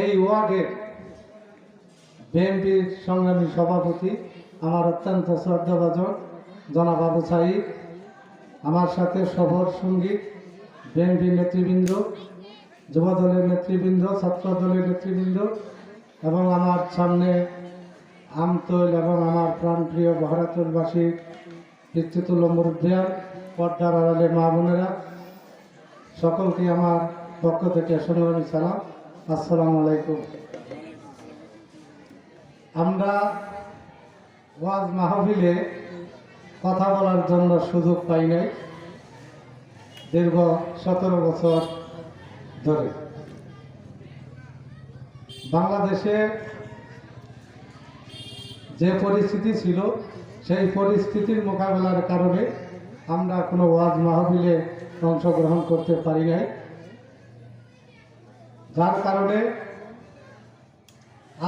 এই ওয়ার্ডের বিএনপির সংগ্রামী সভাপতি, আমার অত্যন্ত শ্রদ্ধাভাজন জনাব আবু সাইদ, আমার সাথে সফর সঙ্গী বিএনপি নেতৃবৃন্দ, যুবদলের নেতৃবৃন্দ, ছাত্র দলের নেতৃবৃন্দ এবং আমার সামনে আমতল এবং আমার প্রাণপ্রিয় বহরাতুলবাসী পিতৃতুল্য মুরব্বিয়ান পর্দার আড়ালে মা বোনেরা, সকলকে আমার পক্ষ থেকে সংগ্রামী সালাম। আসসালামু আলাইকুম। আমরা ওয়াজ মাহফিলে কথা বলার জন্য সুযোগ পাই নাই। দীর্ঘ সতেরো বছর ধরে। বাংলাদেশে যে পরিস্থিতি ছিল, সেই পরিস্থিতির মোকাবেলার কারণে আমরা কোনো ওয়াজ মাহফিলে অংশগ্রহণ করতে পারি নাই। যার কারণে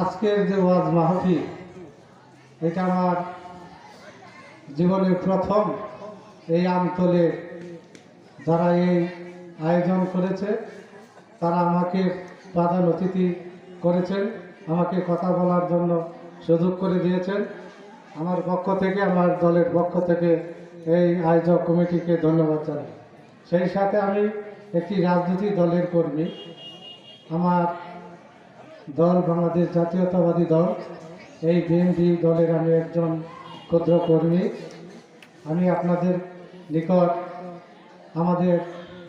আজকের যে ওয়াজ মাহফি এটা আমার জীবনের প্রথম এই আমতলে যারা এই আয়োজন করেছে, তারা আমাকে প্রধান অতিথি করেছেন, আমাকে কথা বলার জন্য সুযোগ করে দিয়েছেন। আমার পক্ষ থেকে, আমার দলের পক্ষ থেকে এই আয়োজক কমিটিকে ধন্যবাদ জানাই। সেই সাথে আমি একটি রাজনৈতিক দলের কর্মী আমার দল, বাংলাদেশ জাতীয়তাবাদী দল, এই বিএনপি দলের আমি একজন ক্ষুদ্র কর্মী আমি আপনাদের নিকট আমাদের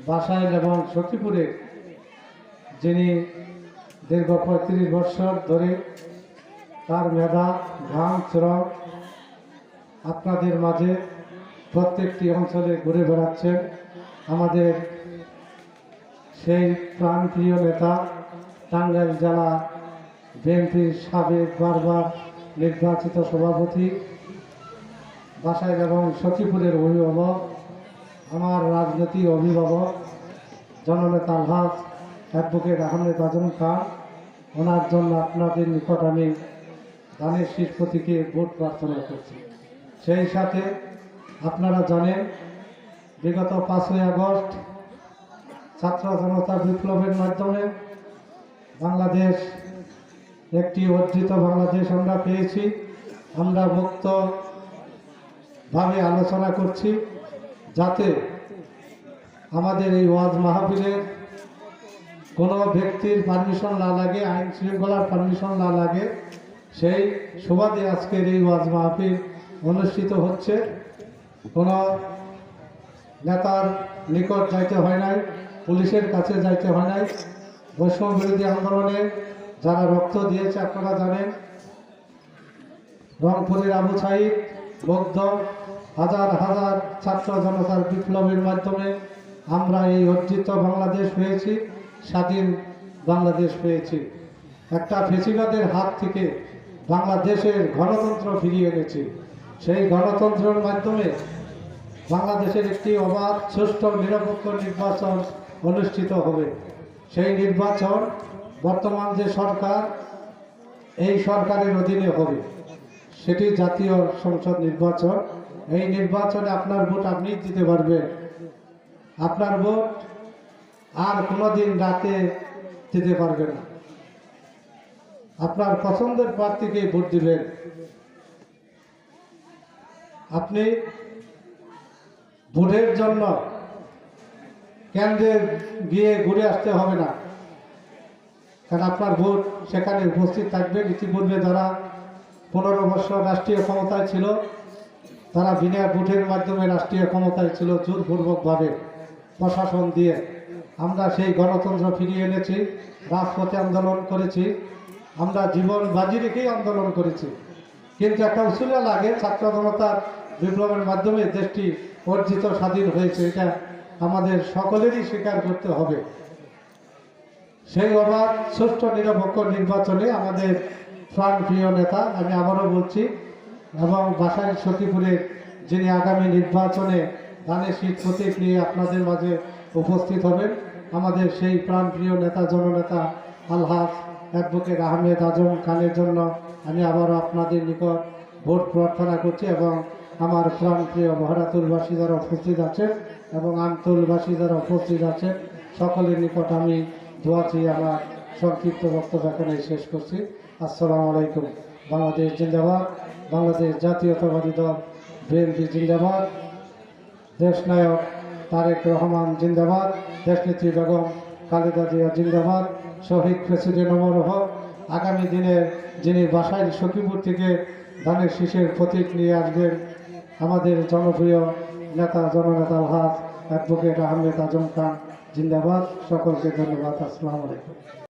বাসাইল এবং সখীপুরে যিনি দীর্ঘ পঁয়ত্রিশ বছর ধরে তার মেধা, ঘাম, শ্রম আপনাদের মাঝে প্রত্যেকটি অঞ্চলে ঘুরে বেড়াচ্ছেন। আমাদের সেই প্রাণপ্রিয় নেতা, টাঙ্গাইল জেলা বিএনপির সাবেক বারবার নির্বাচিত সভাপতি, বাসাইল এবং সখীপুরের অভিভাবক, আমার রাজনৈতিক অভিভাবক, জননেতা আলহাজ অ্যাডভোকেট আহমেদ আজম খান, ওনার জন্য আপনাদের নিকট আমি দানের শীষ প্রতীকে ভোট প্রার্থনা করছি। সেই সাথে আপনারা জানেন, বিগত পাঁচই আগস্ট ছাত্র জনতা বিপ্লবের মাধ্যমে বাংলাদেশ, একটি অর্জিত বাংলাদেশ আমরা পেয়েছি, আমরা মুক্তভাবে আলোচনা করছি, যাতে আমাদের এই ওয়াজ মাহফিলের কোনো ব্যক্তির পারমিশন না লাগে, আইন শৃঙ্খলার পারমিশন না লাগে, সেই সুবাদে আজকের এই ওয়াজ মাহফিল অনুষ্ঠিত হচ্ছে। কোনো নেতার নিকট যাইতে হয় নাই। পুলিশের কাছে যাইতে হয় নাই। বৈষম্য বিরোধী আন্দোলনে যারা রক্ত দিয়েছে, আপনারা জানেন। রংপুরের আবু সাইদ বৌদ্ধ হাজার হাজার ছাত্র জনতার বিপ্লবের মাধ্যমে আমরা এই অর্জিত বাংলাদেশ পেয়েছি স্বাধীন বাংলাদেশ পেয়েছি একটা ফেসিবাদের হাত থেকে বাংলাদেশের গণতন্ত্র ফিরিয়ে এনেছি। সেই গণতন্ত্রের মাধ্যমে বাংলাদেশের একটি অবাধ সুষ্ঠু নিরপেক্ষ নির্বাচন অনুষ্ঠিত হবে। সেই নির্বাচন বর্তমান যে সরকার, এই সরকারের অধীনে হবে। সেটি জাতীয় সংসদ নির্বাচন। এই নির্বাচনে আপনার ভোট আপনি দিতে পারবেন। আপনার ভোট আর কোনোদিন রাতে দিতে পারবেন না। আপনার পছন্দের প্রার্থীকে ভোট দিবেন। আপনি ভোটের জন্য কেন্দ্রে গিয়ে ঘুরে আসতে হবে না। কারণ আপনার ভোট সেখানে উপস্থিত থাকবে। ইতিপূর্বে যারা পনেরো বছর রাষ্ট্রীয় ক্ষমতায় ছিল, তারা বিনা ভোটের মাধ্যমে রাষ্ট্রীয় ক্ষমতায় ছিল জোরপূর্বকভাবে প্রশাসন দিয়ে। আমরা সেই গণতন্ত্র ফিরিয়ে এনেছি, রাজপথে আন্দোলন করেছি, আমরা জীবন বাজি রেখেই আন্দোলন করেছি। কিন্তু একটা উসুলা লাগে, ছাত্র জনতার বিপ্লবের মাধ্যমে দেশটি অর্জিত স্বাধীন হয়েছে, এটা আমাদের সকলেরই স্বীকার করতে হবে। সেই অবাধ, সুষ্ঠু, নিরপেক্ষ নির্বাচনে আমাদের প্রাণপ্রিয় নেতা, আমি আবারও বলছি, এবং বাসায় সখীপুরের যিনি আগামী নির্বাচনে ধানের শীত প্রতীক নিয়ে আপনাদের মাঝে উপস্থিত হবেন, আমাদের সেই প্রাণপ্রিয় নেতা, জননেতা আলহাজ অ্যাডভোকেট আহমেদ আজম খানের জন্য আমি আবারও আপনাদের নিকট ভোট প্রার্থনা করছি এবং আমার প্রাণপ্রিয় মহারাতুলবাসী যারা উপস্থিত আছেন এবং আমতুলবাসী যারা উপস্থিত আছেন, সকলের নিকট আমি দোয়া চেয়ে আমার সংক্ষিপ্ত বক্তব্য এখানে শেষ করছি। আসসালামু আলাইকুম। বাংলাদেশ জিন্দাবাদ, বাংলাদেশ জাতীয়তাবাদী দল, বিএনপি জিন্দাবাদ দেশনায়ক তারেক রহমান জিন্দাবাদ দেশনেত্রী বেগম খালেদা জিয়া জিন্দাবাদ, শহীদ প্রেসিডেন্ট ওমর হক, আগামী দিনে যিনি বাসায় সখীপুর থেকে ধানের শীষের প্রতীক নিয়ে আসবেন আমাদের জনপ্রিয় নেতা জননেতা হাত অ্যাডভোকেট আহমেদ আজম খান জিন্দাবাদ। সকলকে ধন্যবাদ। আসসালামু আলাইকুম।